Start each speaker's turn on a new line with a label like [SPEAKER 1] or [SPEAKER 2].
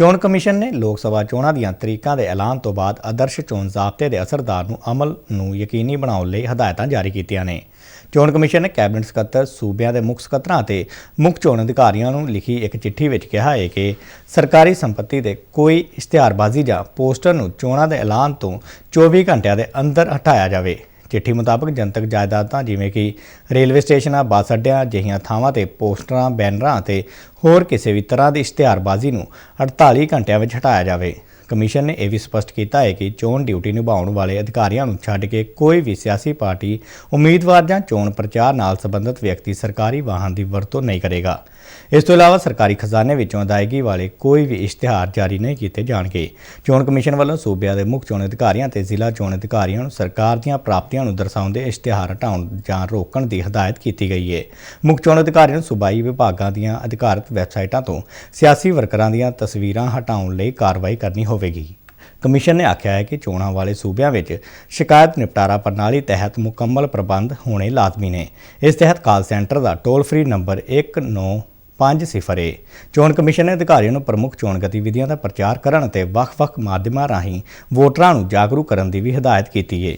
[SPEAKER 1] ਚੋਣ ਕਮਿਸ਼ਨ ਨੇ ਲੋਕ ਸਭਾ ਚੋਣਾਂ ਦੀਆਂ ਤਰੀਕਾਂ ਦੇ ਐਲਾਨ ਤੋਂ ਬਾਅਦ ਆਦਰਸ਼ ਚੋਣ ਜ਼ਾਬਤੇ ਦੇ ਅਸਰਦਾਰ ਨੂੰ ਅਮਲ ਨੂੰ ਯਕੀਨੀ ਬਣਾਉਣ ਲਈ ਹਦਾਇਤਾਂ ਜਾਰੀ ਕੀਤੀਆਂ ਨੇ। ਚੋਣ ਕਮਿਸ਼ਨ ਨੇ ਕੈਬਨਿਟ ਸਕੱਤਰ ਸੂਬਿਆਂ ਦੇ ਮੁੱਖ ਸਕੱਤਰਾਂ ਅਤੇ ਮੁੱਖ ਚੋਣ ਅਧਿਕਾਰੀਆਂ ਨੂੰ ਲਿਖੀ ਇੱਕ ਚਿੱਠੀ ਵਿੱਚ ਕਿਹਾ ਹੈ ਕਿ ਸਰਕਾਰੀ ਸੰਪਤੀ ਦੇ ਕੋਈ ਇਸ਼ਤਿਹਾਰਬਾਜ਼ੀ ਜਾਂ ਪੋਸਟਰ ਨੂੰ ਚੋਣਾਂ ਦੇ ਐਲਾਨ ਤੋਂ 24 ਘੰਟਿਆਂ ਦੇ ਅੰਦਰ ਹਟਾਇਆ ਜਾਵੇ। ਚਿੱਠੀ ਮੁਤਾਬਕ ਜਨਤਕ ਜਾਇਦਾਦਾਂ ਜਿਵੇਂ ਕਿ ਰੇਲਵੇ ਸਟੇਸ਼ਨਾਂ, ਬੱਸ ਅੱਡਿਆਂ ਜਿਹੀਆਂ ਥਾਵਾਂ ਤੇ ਪੋਸਟਰਾਂ, ਬੈਨਰਾਂ ਅਤੇ ਹੋਰ ਕਿਸੇ ਵੀ ਤਰ੍ਹਾਂ ਦੀ ਇਸ਼ਤਿਹਾਰਬਾਜ਼ੀ ਨੂੰ 48 ਘੰਟਿਆਂ ਵਿੱਚ ਹਟਾਇਆ ਜਾਵੇ। ਕਮਿਸ਼ਨ ਨੇ ਇਹ ਵੀ ਸਪਸ਼ਟ ਕੀਤਾ ਹੈ ਕਿ ਚੋਣ ਡਿਊਟੀ ਨਿਭਾਉਣ ਵਾਲੇ ਅਧਿਕਾਰੀਆਂ ਨੂੰ ਛੱਡ ਕੇ ਕੋਈ ਵੀ ਸਿਆਸੀ ਪਾਰਟੀ, ਉਮੀਦਵਾਰ ਜਾਂ ਚੋਣ ਪ੍ਰਚਾਰ ਨਾਲ ਸੰਬੰਧਿਤ ਵਿਅਕਤੀ ਸਰਕਾਰੀ ਵਾਹਨ ਦੀ ਵਰਤੋਂ ਨਹੀਂ ਕਰੇਗਾ। ਇਸ ਤੋਂ ਇਲਾਵਾ ਸਰਕਾਰੀ ਖਜ਼ਾਨੇ ਵਿੱਚੋਂ ਅਦਾਇਗੀ ਵਾਲੇ ਕੋਈ ਵੀ ਇਸ਼ਤਿਹਾਰ ਜਾਰੀ ਨਹੀਂ ਕੀਤੇ ਜਾਣਗੇ। ਚੋਣ ਕਮਿਸ਼ਨ ਵੱਲੋਂ ਸੂਬਿਆਂ ਦੇ ਮੁੱਖ ਚੋਣ ਅਧਿਕਾਰੀਆਂ ਤੇ ਜ਼ਿਲ੍ਹਾ ਚੋਣ ਅਧਿਕਾਰੀਆਂ ਨੂੰ ਸਰਕਾਰ ਦੀਆਂ ਪ੍ਰਾਪਤੀਆਂ ਨੂੰ ਦਰਸਾਉਂਦੇ ਇਸ਼ਤਿਹਾਰ ਹਟਾਉਣ ਜਾਂ ਰੋਕਣ ਦੀ ਹਦਾਇਤ ਕੀਤੀ ਗਈ ਹੈ। ਮੁੱਖ ਚੋਣ ਅਧਿਕਾਰੀਆਂ ਨੂੰ ਸੂਬਾਈ ਵਿਭਾਗਾਂ ਦੀਆਂ ਅਧਿਕਾਰਤ ਵੈਬਸਾਈਟਾਂ ਤੋਂ ਸਿਆਸੀ ਵਰਕਰਾਂ ਦੀਆਂ ਤਸਵੀਰਾਂ ਹਟਾਉਣ ਲਈ ਕਾਰਵਾਈ ਕਰਨੀ ਹੋਵੇਗੀ। ਕਮਿਸ਼ਨ ਨੇ ਆਖਿਆ ਹੈ ਕਿ ਚੋਣਾਂ ਵਾਲੇ ਸੂਬਿਆਂ ਵਿੱਚ ਸ਼ਿਕਾਇਤ ਨਿਪਟਾਰਾ ਪ੍ਰਣਾਲੀ ਤਹਿਤ ਮੁਕੰਮਲ ਪ੍ਰਬੰਧ ਹੋਣੇ ਲਾਜ਼ਮੀ ਨੇ। ਇਸ ਤਹਿਤ ਕਾਲ ਸੈਂਟਰ ਦਾ ਟੋਲ ਫ੍ਰੀ ਨੰਬਰ 1950 ਏ। ਚੋਣ ਕਮਿਸ਼ਨ ਨੇ ਅਧਿਕਾਰੀਆਂ ਨੂੰ ਪ੍ਰਮੁੱਖ ਚੋਣ ਗਤੀਵਿਧੀਆਂ ਦਾ ਪ੍ਰਚਾਰ ਕਰਨ ਅਤੇ ਵੱਖ-ਵੱਖ ਮਾਧਿਅਮਾਂ ਰਾਹੀਂ ਵੋਟਰਾਂ ਨੂੰ ਜਾਗਰੂਕ ਕਰਨ ਦੀ ਵੀ ਹਦਾਇਤ ਕੀਤੀ ਹੈ